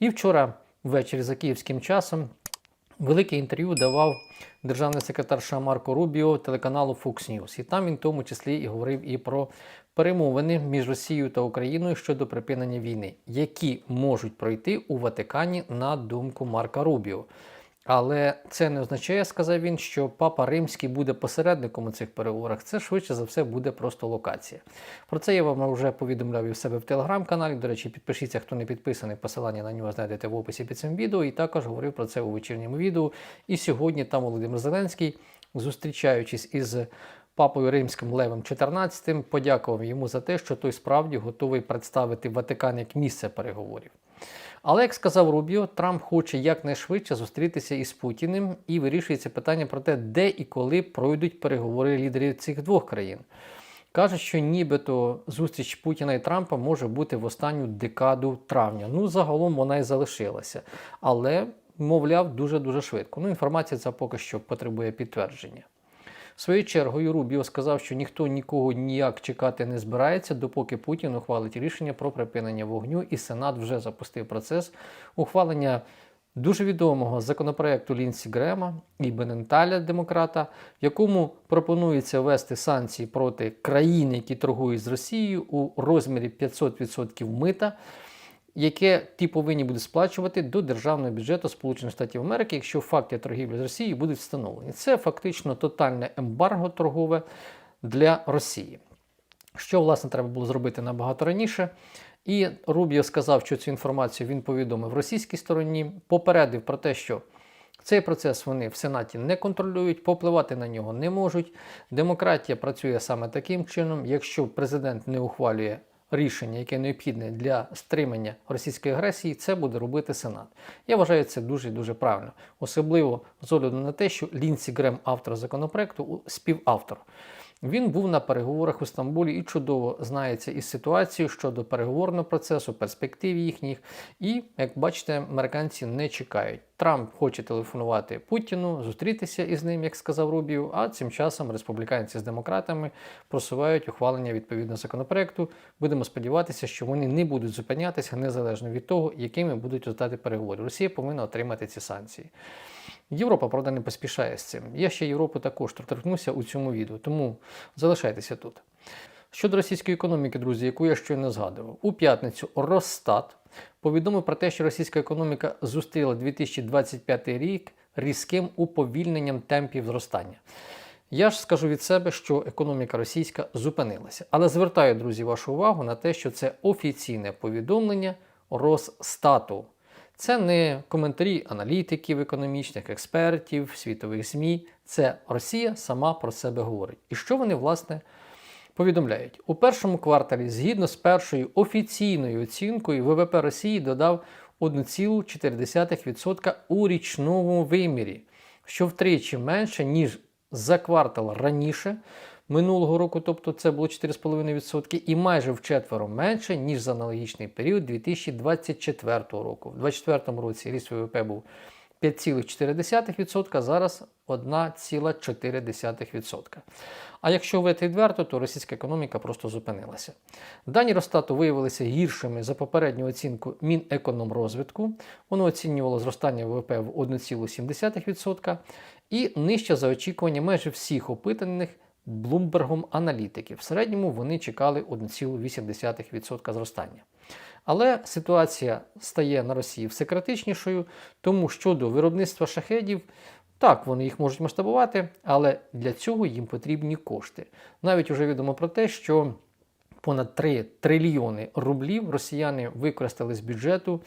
І вчора ввечері за київським часом велике інтерв'ю давав державний секретар США Марко Рубіо телеканалу Fox News. І там він в тому числі і говорив і про перемовини між Росією та Україною щодо припинення війни, які можуть пройти у Ватикані на думку Марка Рубіо. Але це не означає, сказав він, що папа Римський буде посередником у цих переговорах. Це швидше за все буде просто локація. Про це я вам вже повідомляв і в себе в телеграм-каналі. До речі, підпишіться, хто не підписаний. Посилання на нього знайдете в описі під цим відео. І також говорив про це у вечірньому відео. І сьогодні там Володимир Зеленський, зустрічаючись із папою римським Левом XIV, подякував йому за те, що той справді готовий представити Ватикан як місце переговорів. Але, як сказав Рубіо, Трамп хоче якнайшвидше зустрітися із Путіним і вирішується питання про те, де і коли пройдуть переговори лідерів цих двох країн. Кажуть, що нібито зустріч Путіна і Трампа може бути в останню декаду травня. Ну, загалом вона і залишилася. Але, мовляв, дуже-дуже швидко. Ну, інформація ця поки що потребує підтвердження. Своєю чергою Рубіо сказав, що ніхто нікого ніяк чекати не збирається, допоки Путін ухвалить рішення про припинення вогню, і Сенат вже запустив процес ухвалення дуже відомого законопроекту Лінсі Грема і Бененталя, демократа, якому пропонується ввести санкції проти країн, які торгують з Росією у розмірі 500% мита яке ті повинні будуть сплачувати до державного бюджету Сполучених Штатів Америки, якщо факти торгівлі з Росією будуть встановлені. Це фактично тотальне ембарго торгове для Росії. Що, власне, треба було зробити набагато раніше. І Рубіо сказав, що цю інформацію він повідомив російській стороні, попередив про те, що цей процес вони в Сенаті не контролюють, попливати на нього не можуть. Демократія працює саме таким чином, якщо президент не ухвалює рішення, яке необхідне для стримання російської агресії, це буде робити Сенат. Я вважаю це дуже дуже правильно, особливо з огляду на те, що Лінсі Грем, автор законопроекту, співавтор. Він був на переговорах у Стамбулі і чудово знається із ситуацією щодо переговорного процесу, перспектив їхніх. І, як бачите, американці не чекають. Трамп хоче телефонувати Путіну, зустрітися із ним, як сказав Рубію. А цим часом республіканці з демократами просувають ухвалення відповідного законопроекту. Будемо сподіватися, що вони не будуть зупинятися незалежно від того, якими будуть результати переговорів. Росія повинна отримати ці санкції. Європа, правда, не поспішає з цим. Я ще Європу також торкнуся у цьому відео, тому залишайтеся тут. Щодо російської економіки, друзі, яку я щойно згадував, у п'ятницю Росстат повідомив про те, що російська економіка зустріла 2025 рік різким уповільненням темпів зростання. Я ж скажу від себе, що економіка російська зупинилася. Але звертаю, друзі, вашу увагу на те, що це офіційне повідомлення Росстату. Це не коментарі аналітиків, економічних експертів, світових ЗМІ. Це Росія сама про себе говорить. І що вони, власне, повідомляють? У першому кварталі, згідно з першою офіційною оцінкою, ВВП Росії додав 1,4% у річному вимірі, що втричі менше, ніж за квартал раніше. Минулого року, тобто це було 4,5%, і майже вчетверо менше, ніж за аналогічний період 2024 року. У 2024 році ріст ВВП був 5,4%, а зараз 1,4%. А якщо говорити відверто, то російська економіка просто зупинилася. Дані Росстату виявилися гіршими за попередню оцінку Мінекономрозвитку. Воно оцінювало зростання ВВП в 1,7% і нижче за очікування майже всіх опитаних Блумбергом аналітиків. В середньому вони чекали 1,8% зростання. Але ситуація стає на Росії все критичнішою, тому щодо виробництва шахедів, так, вони їх можуть масштабувати, але для цього їм потрібні кошти. Навіть вже відомо про те, що понад 3 трильйони рублів росіяни використали з бюджету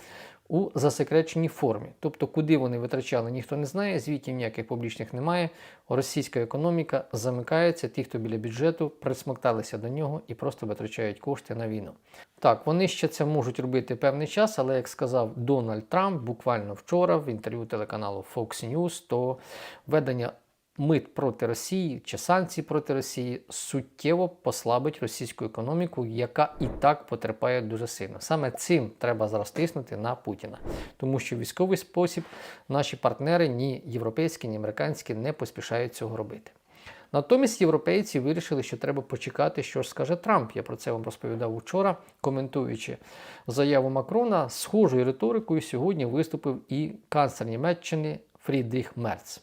у засекреченій формі. Тобто, куди вони витрачали, ніхто не знає, звітів ніяких публічних немає. Російська економіка замикається, ті, хто біля бюджету, присмокталися до нього і просто витрачають кошти на війну. Так, вони ще це можуть робити певний час, але як сказав Дональд Трамп буквально вчора в інтерв'ю телеканалу Fox News, то введення мит проти Росії чи санкції проти Росії суттєво послабить російську економіку, яка і так потерпає дуже сильно. Саме цим треба зараз тиснути на Путіна, тому що військовий спосіб наші партнери, ні європейські, ні американські, не поспішають цього робити. Натомість європейці вирішили, що треба почекати, що ж скаже Трамп. Я про це вам розповідав вчора, коментуючи заяву Макрона. Схожою риторикою сьогодні виступив і канцлер Німеччини Фрідріх Мерц.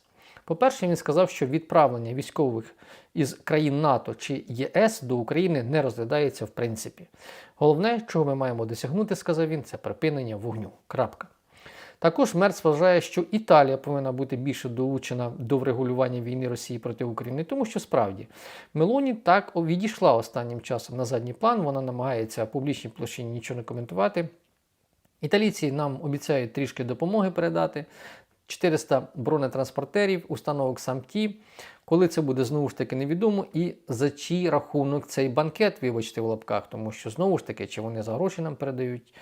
По-перше, він сказав, що відправлення військових із країн НАТО чи ЄС до України не розглядається в принципі. Головне, чого ми маємо досягнути, сказав він, це припинення вогню. Крапка. Також Мерц вважає, що Італія повинна бути більше долучена до врегулювання війни Росії проти України, тому що справді Мелоні так відійшла останнім часом на задній план. Вона намагається публічній площині нічого не коментувати. Італійці нам обіцяють трішки допомоги передати. 400 бронетранспортерів, установок САМТі. Коли це буде знову ж таки невідомо, і за чий рахунок цей банкет, вибачте в лапках, тому що знову ж таки, чи вони за гроші нам передають,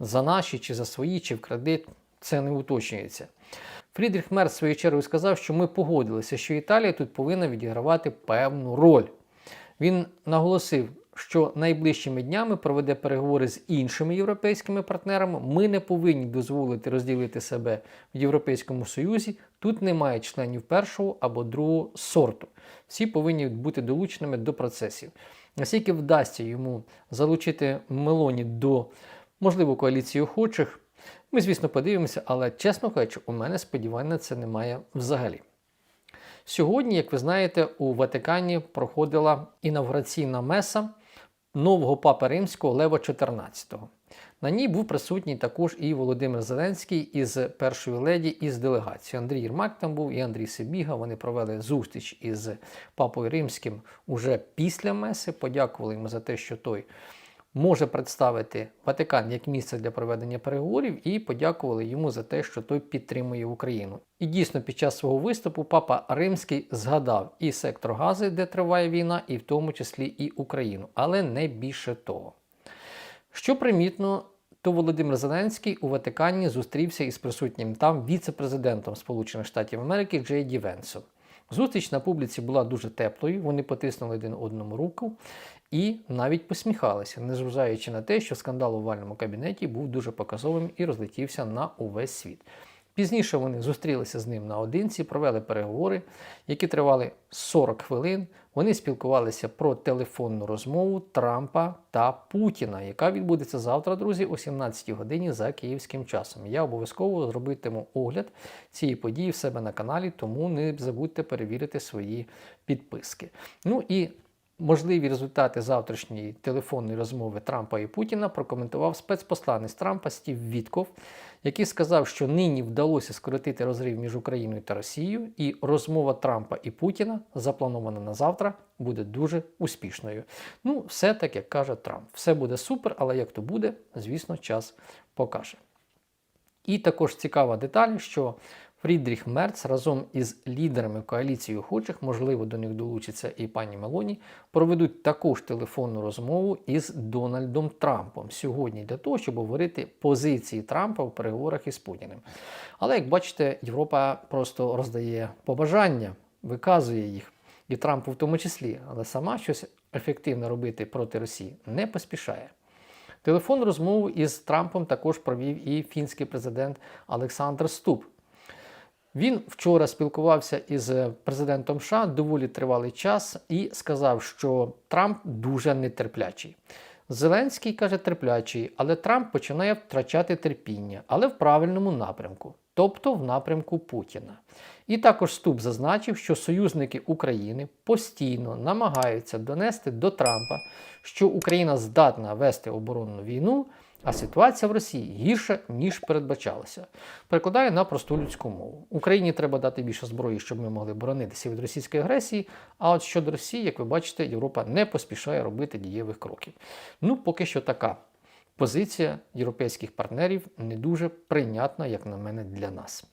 за наші, чи за свої, чи в кредит, це не уточнюється. Фрідріх Мерц в свою чергу сказав, що ми погодилися, що Італія тут повинна відігравати певну роль. Він наголосив, що найближчими днями проведе переговори з іншими європейськими партнерами. Ми не повинні дозволити розділити себе в Європейському Союзі. Тут немає членів першого або другого сорту. Всі повинні бути долученими до процесів. Наскільки вдасться йому залучити Мелоні до, можливо, коаліції охочих, ми, звісно, подивимося, але, чесно кажучи, у мене сподівань на це немає взагалі. Сьогодні, як ви знаєте, у Ватикані проходила інавгураційна меса нового папи римського Лева XIV. На ній був присутній також і Володимир Зеленський із першої леді із делегацією. Андрій Єрмак там був і Андрій Сибіга. Вони провели зустріч із папою римським уже після меси. Подякували йому за те, що той може представити Ватикан як місце для проведення переговорів, і подякували йому за те, що той підтримує Україну. І дійсно, під час свого виступу папа Римський згадав і сектор Гази, де триває війна, і в тому числі і Україну, але не більше того. Що примітно, то Володимир Зеленський у Ватикані зустрівся із присутнім там віце-президентом Сполучених Штатів Америки Джей Ді Венсом. Зустріч на публіці була дуже теплою, вони потиснули один одному руку і навіть посміхалися, незважаючи на те, що скандал у овальному кабінеті був дуже показовим і розлетівся на увесь світ. Пізніше вони зустрілися з ним наодинці, провели переговори, які тривали 40 хвилин. Вони спілкувалися про телефонну розмову Трампа та Путіна, яка відбудеться завтра, друзі, о 17 годині за київським часом. Я обов'язково зробитиму огляд цієї події в себе на каналі, тому не забудьте перевірити свої підписки. Ну і Можливі результати завтрашньої телефонної розмови Трампа і Путіна прокоментував спецпосланець Трампа Стів Вітков, який сказав, що нині вдалося скоротити розрив між Україною та Росією, і розмова Трампа і Путіна, запланована на завтра, буде дуже успішною. Ну, все так, як каже Трамп. Все буде супер, але як то буде, звісно, час покаже. І також цікава деталь, що Фрідріх Мерц разом із лідерами коаліції охочих, можливо, до них долучиться і пані Мелоні, проведуть також телефонну розмову із Дональдом Трампом сьогодні для того, щоб говорити позиції Трампа в переговорах із Путіним. Але як бачите, Європа просто роздає побажання, виказує їх і Трампу в тому числі, але сама щось ефективно робити проти Росії не поспішає. Телефонну розмову із Трампом також провів і фінський президент Олександр Ступ. Він вчора спілкувався із президентом США доволі тривалий час і сказав, що Трамп дуже нетерплячий. Зеленський каже терплячий, але Трамп починає втрачати терпіння, але в правильному напрямку, тобто в напрямку Путіна. І також Ступ зазначив, що союзники України постійно намагаються донести до Трампа, що Україна здатна вести оборонну війну. А ситуація в Росії гірша, ніж передбачалося. Перекладаю на просту людську мову. Україні треба дати більше зброї, щоб ми могли боронитися від російської агресії. А от щодо Росії, як ви бачите, Європа не поспішає робити дієвих кроків. Ну, поки що така позиція європейських партнерів не дуже прийнятна, як на мене, для нас.